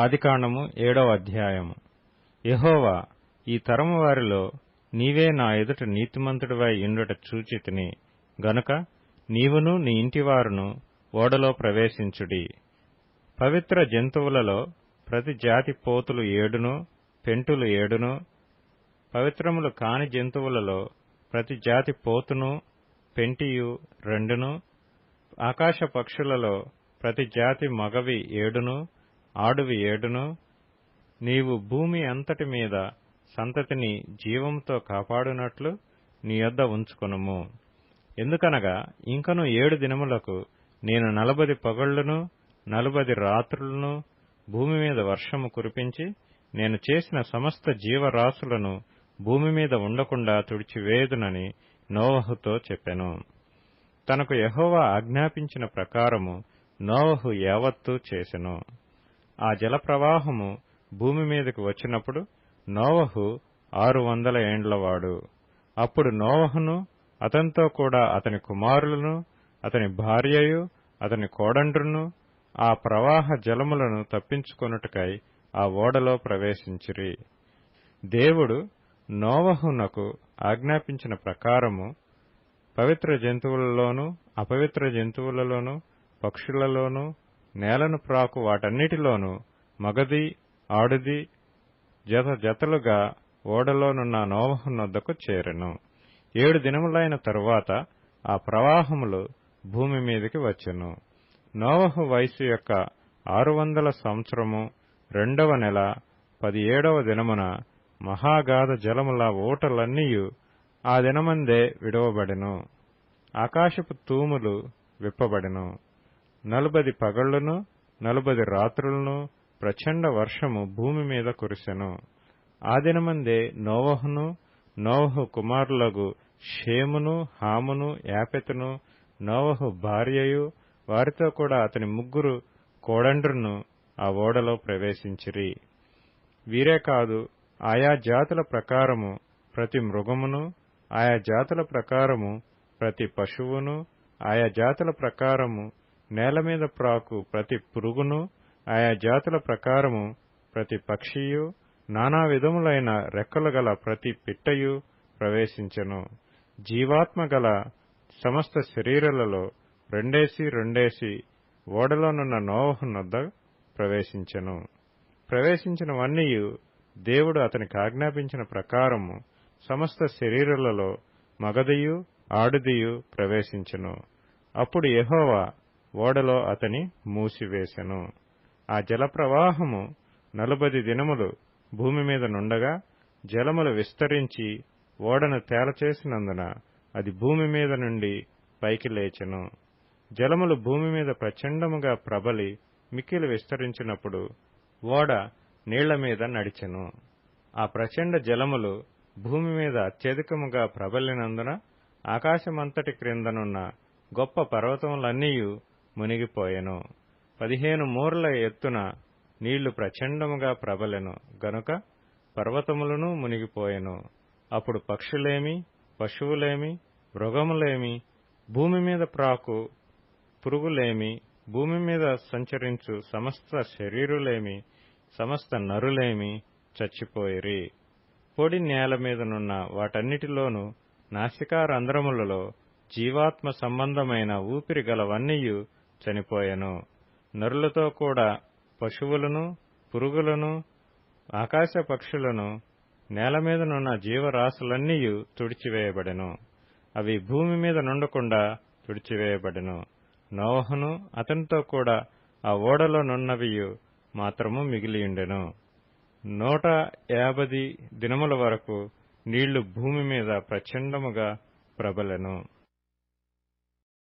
ఆదికాండము ఏడవ అధ్యాయము. యహోవా ఈ తరము వారిలో నీవే నా ఎదుట నీతిమంతుడివై ఇండుట చూచితిని గనుక నీవును నీ ఇంటివారును ఓడలో ప్రవేశించుడి. పవిత్ర జంతువులలో ప్రతి జాతి పోతులు ఏడును పెంటులు ఏడును పవిత్రములు కాని జంతువులలో ప్రతి జాతి పోతును పెంటియు రెండును ఆకాశ పక్షులలో ప్రతి జాతి మగవి ఏడును ఆడువి ఏడును నీవు భూమి అంతటి మీద సంతతిని జీవంతో కాపాడునట్లు నీ యొద్ద ఉంచుకొనుము. ఎందుకనగా ఇంకను ఏడు దినములకు నేను నలభది పగళ్ళును నలుబది రాత్రులను భూమి మీద వర్షము కురిపించి నేను చేసిన సమస్త జీవరాశులను భూమి మీద ఉండకుండా తుడిచివేదునని నోవహుతో చెప్పెను. తనకు యహోవా ఆజ్ఞాపించిన ప్రకారము నోవహు యావత్తూ చేసెను. ఆ జల ప్రవాహము భూమి మీదకు వచ్చినప్పుడు నోవహు ఆరు వందల ఏండ్లవాడు అప్పుడు నోవహును అతనితో కూడా అతని కుమారులను అతని భార్యయు అతని కోడండ్రును ఆ ప్రవాహ జలములను తప్పించుకొనుటకై ఆ ఓడలో ప్రవేశించిరి. దేవుడు నోవహునకు ఆజ్ఞాపించిన ప్రకారము పవిత్ర జంతువులలోనూ అపవిత్ర జంతువులలోనూ పక్షులలోనూ నేలను ప్రాకు వాటన్నిటిలోనూ మగది ఆడుది జత జతలుగా ఓడలోనున్న నోవహునొద్దకు చేరెను. ఏడు దినములైన తరువాత ఆ ప్రవాహములు భూమి మీదకి వచ్చెను. నోవహు వయసు యొక్క ఆరు వందల సంవత్సరము రెండవ నెల పదిహేడవ దినమున మహాగాధ జలముల ఓటలన్నీయు ఆ దినమందే విడవబడెను. ఆకాశపు తూములు విప్పబడెను. నలుబది పగళ్ళను నలుబది రాత్రులను ప్రచండ వర్షము భూమి మీద కురిసెను. ఆ దినమందే నోవహును నోవహు కుమారులగు షేమును హామును యాపెతును నోవహు భార్యయు వారితో కూడా అతని ముగ్గురు కోడండ్రును ఆ ఓడలో ప్రవేశించిరి. వీరే కాదు ఆయా జాతుల ప్రకారము ప్రతి మృగమును ఆయా జాతుల ప్రకారము ప్రతి పశువును ఆయా జాతుల ప్రకారము నేల మీద ప్రాకు ప్రతి పురుగును ఆయా జాతుల ప్రకారము ప్రతి పక్షియు నానా విధములైన రెక్కలు గల ప్రతి పిట్టయు ప్రవేశించెను. జీవాత్మ గల సమస్త శరీరాలలో రెండేసి రెండేసి ఓడలోనున్న నోవహునొద్ద ప్రవేశించెను. ప్రవేశించినవన్నీయు దేవుడు అతనికి ఆజ్ఞాపించిన ప్రకారము సమస్త శరీరాలలో మగదియు ఆడుదియు ప్రవేశించెను. అప్పుడు యహోవా ఓడలో అతని మూసివేశెను. ఆ జల ప్రవాహము నలుబది దినములు భూమి మీద నుండగా జలములు విస్తరించి ఓడను తేలచేసినందున అది భూమి మీద నుండి పైకి లేచెను. జలములు భూమి మీద ప్రచండముగా ప్రబలి మిక్కిలి విస్తరించినప్పుడు ఓడ నీళ్ళ మీద నడిచెను. ఆ ప్రచండ జలములు భూమి మీద అత్యధికముగా ప్రబలినందున ఆకాశమంతటి క్రిందనున్న గొప్ప పర్వతములన్నీయు మునిగిపోయెను. పదిహేను మూర్ల ఎత్తున నీళ్ళు ప్రచండముగా ప్రబలెను. గనుక పర్వతములను మునిగిపోయెను. అప్పుడు పక్షులేమి పశువులేమి మృగములేమి భూమి మీద ప్రాకు పురుగులేమి భూమి మీద సంచరించు సమస్త శరీరులేమి సమస్త నరులేమి చచ్చిపోయిరి. పొడి నేల మీదనున్న వాటన్నిటిలోనూ నాసికారంధ్రములలో జీవాత్మ సంబంధమైన ఊపిరి గలవన్నీయు చనిపోయెను. నరులతో కూడా పశువులను పురుగులను ఆకాశ పక్షులను నేల మీదనున్న జీవరాశులన్నీయు తుడిచివేయబడెను. అవి భూమి మీద నుండకుండా తుడిచివేయబడెను. నోవహును అతనితో కూడా ఆ ఓడలో నున్నవియు మాత్రము మిగిలియుండెను. నూట యాభది దినముల వరకు నీళ్ళు భూమి మీద ప్రచండముగా ప్రబలెను.